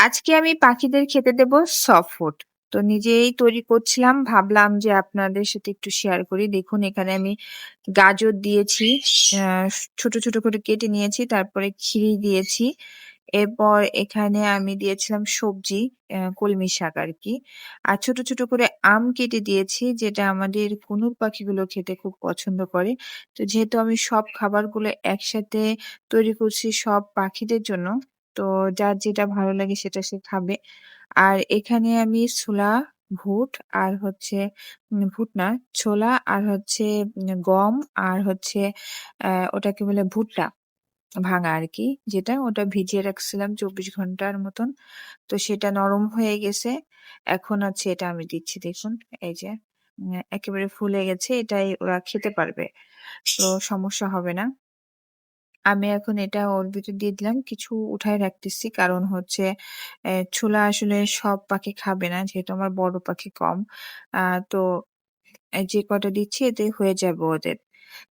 আজকে আমি পাখিদের খেতে দেব সফট ফুড। তো নিজেই তৈরি করছিলাম। ভাবলাম যে আপনাদের সাথে একটু শেয়ার করি। দেখুন এখানে আমি গাজর দিয়েছি, ছোট, ছোট করে কেটে নিয়েছি। তারপরে খিরি দিয়েছি। এরপর এখানে আমি দিয়েছিলাম সবজি, কলমি শাক আর কি আর ছোট, ছোট করে আম কেটে দিয়েছি যেটা আমাদের কুনুর পাখিগুলো খেতে খুব পছন্দ করে। তো যেহেতু আমি সব খাবারগুলো একসাথে তৈরি করছি সব পাখিদের জন্য, তো যার যেটা ভালো লাগে সেটা সে খাবে। আর এখানে আমি ছোলা, ভুট আর হচ্ছে বুট না, ছোলা আর হচ্ছে গম আর হচ্ছে অ্যা ওটাকে বলে ভুট্টা ভাঙা আরকি যেটা, ওটা ভিজিয়ে রাখছিলাম ২৪ ঘণ্টার মতন। তো সেটা নরম হয়ে গেছে। এখন হচ্ছে এটা আমি দিচ্ছি দেখুন, এই যে একেবারে ফুলে গেছে। এটাই ওরা খেতে পারবে। তো সমস্যা হবে না। আমি এখন এটা ওর ভিতর দিয়ে দিলাম। কিছু উঠায় রাখতেছি। কারণ হচ্ছে ছোলা আসলে সব পাখি খাবে না। যেহেতু আমার বড় পাখি কম। তো যে কটা দিচ্ছি এতে হয়ে যাবে ওদের।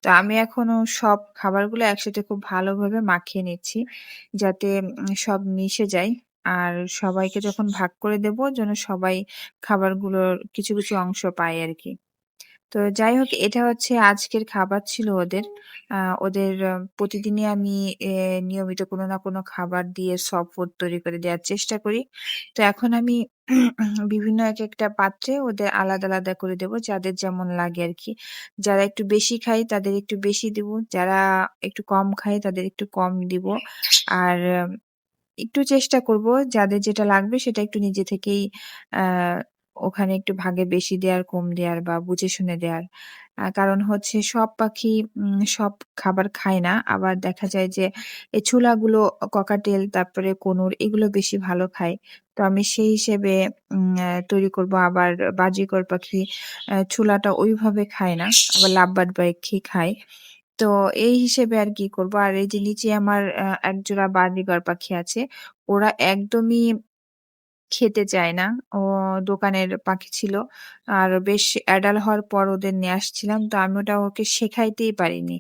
তো আমি এখনও সব খাবারগুলো একসাথে খুব ভালোভাবে মাখিয়ে নিচ্ছি। যাতে সব মিশে যায়। আর সবাইকে যখন ভাগ করে দেব যেন সবাই খাবারগুলোর কিছু, কিছু অংশ পায় আরকি। তো যাই হোক এটা হচ্ছে আজকের খাবার ছিল ওদের। ওদের আহ, প্রতিদিনই আমি নিয়মিত কোনো না কোনো খাবার দিয়ে সফট তৈরি করে দেওয়ার চেষ্টা করি। তো এখন আমি বিভিন্ন একেকটা পাত্রে ওদের আলাদা, আলাদা করে দেব যাদের যেমন লাগে আরকি। যারা একটু বেশি খায় তাদের একটু বেশি দিব। যারা একটু কম খায় তাদের একটু কম দিব। আর একটু চেষ্টা করব যাদের যেটা লাগবে সেটা একটু নিজে থেকেই আ ওখানে একটু ভাগে বেশি দেয়ার, কম দেয়ার বা বুঝে শুনে দেয়ার। কারণ হচ্ছে সব পাখি সব খাবার খায় না। আবার দেখা যায় যে এই ছুলাগুলো ককাটেল তারপরে কনুর এগুলো বেশি ভালো খায়। তো আমি সেই হিসেবে তৈরি করব। আবার বাজিকর পাখি ছুলাটা ওইভাবে খায় না। আবার লাভবার্ড পাখি খায়। তো এই হিসেবে আর কি করব। আর এই যে নিচে আমার একজোড়া বার্মিগর পাখি আছে। ওরা একদমই খেতে চায় না। ও দোকানের পাখি ছিল। আর বেশ অ্যাডাল্ট হওয়ার পর ওদের নিয়ে আসছিলাম। তো আমি ওটা ওকে শেখাইতেই পারিনি।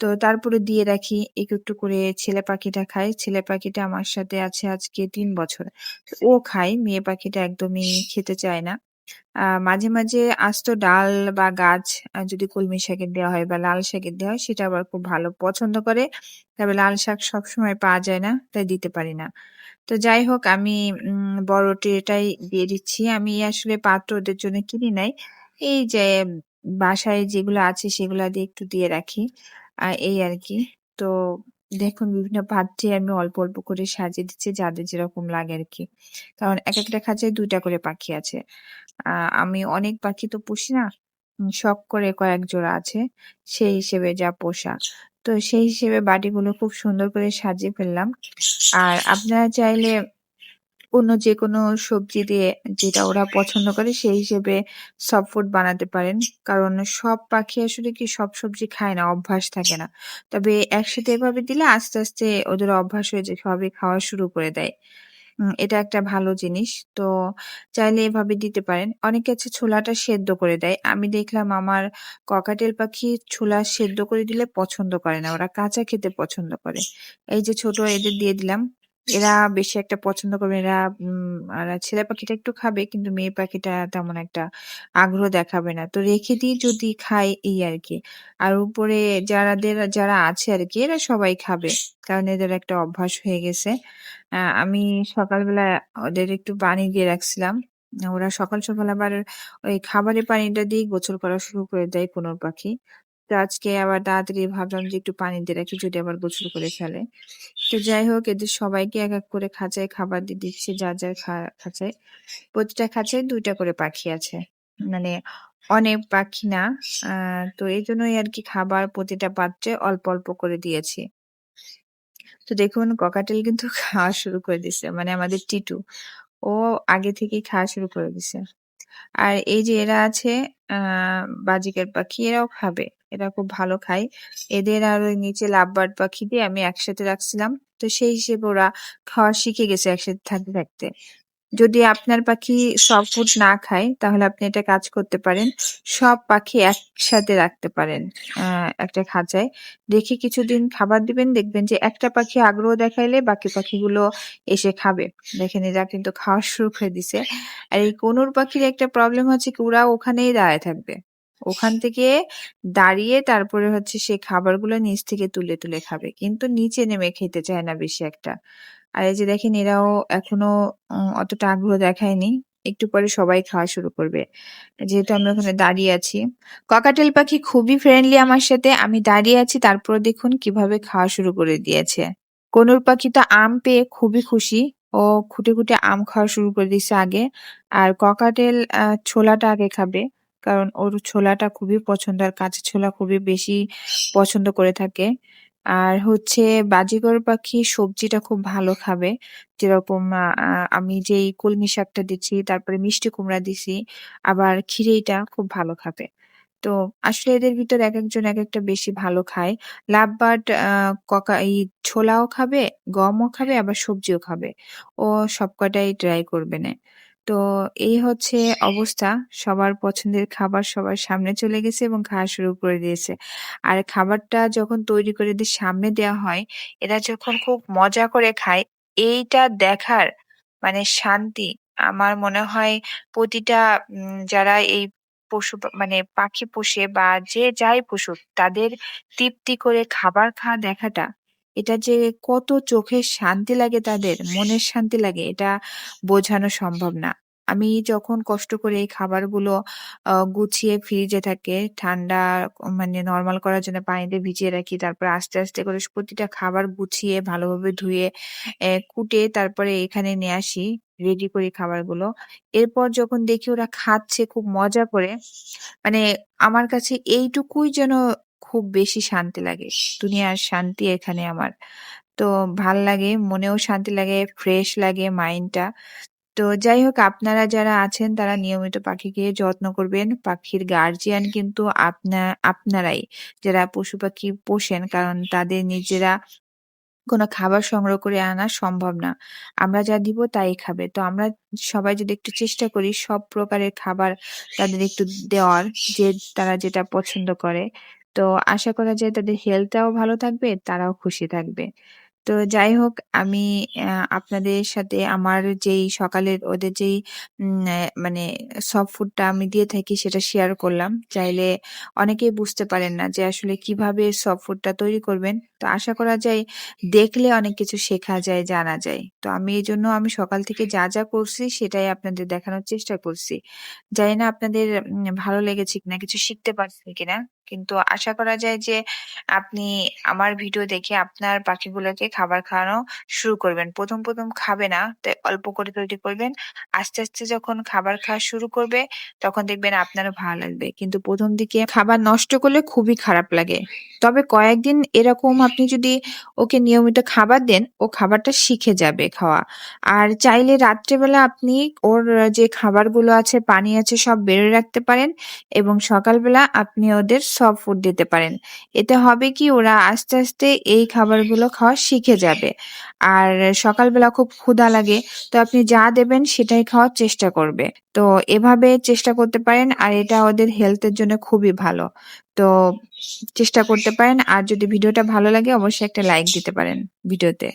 তো তারপরে দিয়ে রাখি। একটু, একটু করে ছেলে পাখিটা খায়। ছেলে পাখিটা আমার সাথে আছে আজকে তিন বছর। ও খায়। মেয়ে পাখিটা একদমই খেতে চায় না। মাঝে, মাঝে আস্ত ডাল বা গাছ যদি কলমি শাকের দেওয়া হয় বা লাল শাকের দেওয়া হয় সেটা আবার খুব ভালো পছন্দ করে। তবে লাল শাক সবসময় পাওয়া যায় না, তাই দিতে পারি না। তো যাই হোক আমি উম বড় ট্রেটাই দিয়ে দিচ্ছি। আমি আসলে পাত্র ওদের জন্য কিনি নাই। এই যে বাসায় যেগুলো আছে সেগুলা দিয়ে একটু দিয়ে রাখি। আ এই আরকি। তো দেখুন বিভিন্ন পাত্রে আমি অল্প, অল্প করে সাজিয়ে দিচ্ছি যাদের যেরকম লাগে আর কি কারণ এক একেকটা খাঁচায় ২ টা করে পাখি আছে। আমি অনেক পাখি তো পুষি না। শখ করে কয়েক জোড়া আছে। সেই হিসেবে যা পোষা। তো সেই হিসেবে বাটিগুলো খুব সুন্দর করে সাজিয়ে ফেললাম। আর আপনারা চাইলে অন্য যেকোনো সবজি দিয়ে যেটা ওরা পছন্দ করে সেই হিসেবে সফট ফুড বানাতে পারেন। কারণ সব পাখি আসলে কি সব সবজি খায় না, অভ্যাস থাকে না। তবে একসাথে এভাবে দিলে আস্তে, আস্তে ওদের অভ্যাস হয়ে যায়, সবই খাওয়া শুরু করে দেয়। এটা একটা ভালো জিনিস। তো চাইলে এভাবে দিতে পারেন। অনেকে আছে ছোলাটা সেদ্ধ করে দেয়। আমি দেখলাম আমার ককাটেল পাখি ছোলা সেদ্ধ করে দিলে পছন্দ করে না। ওরা কাঁচা খেতে পছন্দ করে। এই যে ছোট এদের দিয়ে দিলাম। এরা বেশি একটা পছন্দ করবে এরা উম আর ছেলে পাখিটা একটু খাবে কিন্তু মেয়ে পাখিটা তেমন একটা আগ্রহ দেখাবে না। তো রেখে দিই যদি খায় এই আর কি আর উপরে যারাদের যারা আছে আর কি এরা সবাই খাবে। কারণ এদের একটা অভ্যাস হয়ে গেছে। আ আমি সকালবেলা ওদের একটু পানি দিয়ে রাখছিলাম। ওরা সকাল, সকাল আবার ওই খাবারের পানিটা দিয়ে গোসল করা শুরু করে দেয় কোনর পাখি। তো আজকে আবার তাড়াতাড়ি ভাবলাম যে একটু পানি দিয়ে রাখি যদি আবার গোসল করে ফেলে। তো যাই হোক এদের সবাইকে এক, এক করে খাঁচায় খাবার দিয়ে দিচ্ছে যা খা খাঁচায়। প্রতিটা খাঁচায় দুইটা করে পাখি আছে। মানে অনেক পাখি না। তো আর কি খাবার প্রতিটা পাত্রে অল্প, অল্প করে দিয়েছি। তো দেখুন ককাটেল কিন্তু খাওয়া শুরু করে দিছে। মানে আমাদের টিটু। ও আগে থেকেই খাওয়া শুরু করে দিছে। আর এই যে এরা আছে আ বাজিকার পাখি এরাও খাবে। এরা খুব ভালো খায়। এদের আর ওই নিচে লাভবার্ড পাখি দিয়ে আমি একসাথে রাখছিলাম। তো সেই হিসেবে ওরা খাওয়া শিখে গেছে একসাথে থাকতে, থাকতে। যদি আপনার পাখি সফট ফুড না খায় তাহলে আপনি এটা কাজ করতে পারেন। সব পাখি একসাথে রাখতে পারেন একটা খাঁচায়। রেখে কিছুদিন খাবার দিবেন দেখবেন যে একটা পাখি আগ্রহ দেখাইলে বাকি পাখিগুলো এসে খাবে। দেখেন এরা কিন্তু খাওয়া শুরু করে দিছে। আর এই কোনুর পাখির একটা প্রবলেম হচ্ছে কি ওরা ওখানেই দাঁড়ায় থাকবে। ওখান থেকে দাঁড়িয়ে তারপরে হচ্ছে সে খাবারগুলো নিচ থেকে তুলে, তুলে খাবে। কিন্তু নিচে নেমে খেতে চায় না বেশি একটা। আর এই যে দেখেন এরাও এখনও অতটা আগ্রহ দেখায়নি। একটু পরে সবাই খাওয়া শুরু করবে। যেহেতু আমরা ওখানে দাঁড়িয়ে আছি। ককাটেল পাখি খুবই ফ্রেন্ডলি আমার সাথে। আমি দাঁড়িয়ে আছি তারপর দেখুন কীভাবে খাওয়া শুরু করে দিয়েছে। কনুর পাখি তো আম পেয়ে খুবই খুশি। ও খুঁটে, খুঁটে আম খাওয়া শুরু করে দিছে আগে। আর ককাটেল ছোলাটা আগে খাবে। কারণ ওর ছোলাটা খুবই পছন্দ আর কাঁচা ছোলা খুবই বেশি পছন্দ করে থাকে। আর হচ্ছে বাজিগর পাখি সবজিটা খুব ভালো খাবে। যেরকম আমি যেই কলমি শাকটা দিচ্ছি, তারপরে মিষ্টি কুমড়া দিছি, আবার খিরেইটা খুব ভালো খাবে। তো আসলে এদের ভিতর এক একজন এক একটা বেশি ভালো খায়। লাভবার্ড আ ককা এই ছোলাও খাবে, গমও খাবে আবার সবজিও খাবে। ও সব কটাই ট্রাই করবেনে। তো এই হচ্ছে অবস্থা। সবার পছন্দের খাবার সবার সামনে চলে গেছে এবং খাওয়া শুরু করে দিয়েছে। আর খাবারটা যখন তৈরি করে এদের সামনে দেওয়া হয়, এরা যখন খুব মজা করে খায়, এইটা দেখার মানে শান্তি আমার মনে হয় প্রতিটা যারা এই পশু মানে পাখি পোষে বা যে যাই পশু তাদের তৃপ্তি করে খাবার খাওয়া দেখাটা, এটা যে কত চোখের শান্তি লাগে তাদের, মনের শান্তি লাগে এটা বোঝানো সম্ভব না। আমি যখন কষ্ট করে এই খাবারগুলো গুছিয়ে ফ্রিজে থাকে ঠান্ডা মানে নরমাল করার জন্য পানিতে ভিজিয়ে রাখি। তারপরে আস্তে, আস্তে করে প্রতিটা খাবার গুছিয়ে ভালোভাবে ধুয়ে এ কুটে তারপরে এখানে নিয়ে আসি। রেডি করি খাবারগুলো। এরপর যখন দেখি ওরা খাচ্ছে খুব মজা করে, মানে আমার কাছে এইটুকুই যেন খুব বেশি শান্তি লাগে। দুনিয়ার শান্তি এখানে আমার। তো ভালো লাগে, মনেও শান্তি লাগে, ফ্রেশ লাগে মাইন্ডটা। তো যাই হোক আপনারা যারা আছেন তারা নিয়মিত পাখিকে যত্ন করবেন। পাখির গার্জিয়ান কিন্তু আপনা আপনারাই। যারা পশু-পাখি পোষেন কারণ তাদের নিজেরা কোনো খাবার সংগ্রহ করে আনা সম্ভব না। আমরা যা দিব তাই খাবে। তো আমরা সবাই যদি একটু চেষ্টা করি সব প্রকারের খাবার তাদের একটু দেওয়ার যে তারা যেটা পছন্দ করে। তো আশা করা যায় তাদের হেলথটাও ভালো থাকবে, তারাও খুশি থাকবে। তো যাই হোক আমি আপনাদের সাথে আমার যেই সকালের ওদের যেই উম মানে সফট ফুডটা আমি দিয়ে থাকি সেটা শেয়ার করলাম। চাইলে অনেকেই বুঝতে পারেন না যে আসলে কীভাবে সফট ফুডটা তৈরি করবেন। তো আশা করা যায় দেখলে অনেক কিছু শেখা যায়, জানা যায়। তো আমি এজন্য আমি সকাল থেকে যা, যা করছি সেটাই আপনাদের দেখানোর চেষ্টা করছি। জানি না আপনাদের উম ভালো লেগেছে কিনা, কিছু শিখতে পারছেন কিনা। কিন্তু আশা করা যায় যে আপনি আমার ভিডিও দেখে আপনার পাখিগুলোকে খাবার খাওয়ানো শুরু করবেন। ১ম, ১ম খাবে না। তাই অল্প করে তৈরি করবেন। আস্তে, আস্তে যখন খাবার খাওয়া শুরু করবে তখন দেখবেন আপনারও ভালো লাগবে। কিন্তু ১ম দিকে খাবার নষ্ট করলে খুবই খারাপ লাগে। তবে কয়েকদিন এরকম আপনি যদি ওকে নিয়মিত খাবার দেন, ও খাবারটা শিখে যাবে খাওয়া। আর চাইলে রাত্রেবেলা আপনি ওর যে খাবারগুলো আছে, পানি আছে সব বের রাখতে পারেন এবং সকালবেলা আপনি ওদের সফট ফুড দিতে পারেন। এতে হবে কি ওরা আস্তে, আস্তে এই খাবারগুলো খাওয়া শিখে যাবে। আর সকালবেলা খুব ক্ষুধা লাগে। তো আপনি যা দেবেন সেটাই খাওয়ার চেষ্টা করবে। তো এভাবে চেষ্টা করতে পারেন আর এটা ওদের হেলথের জন্য খুবই ভালো। তো চেষ্টা করতে পারেন। আর যদি ভিডিওটা ভালো লাগে অবশ্যই একটা লাইক দিতে পারেন ভিডিওতে।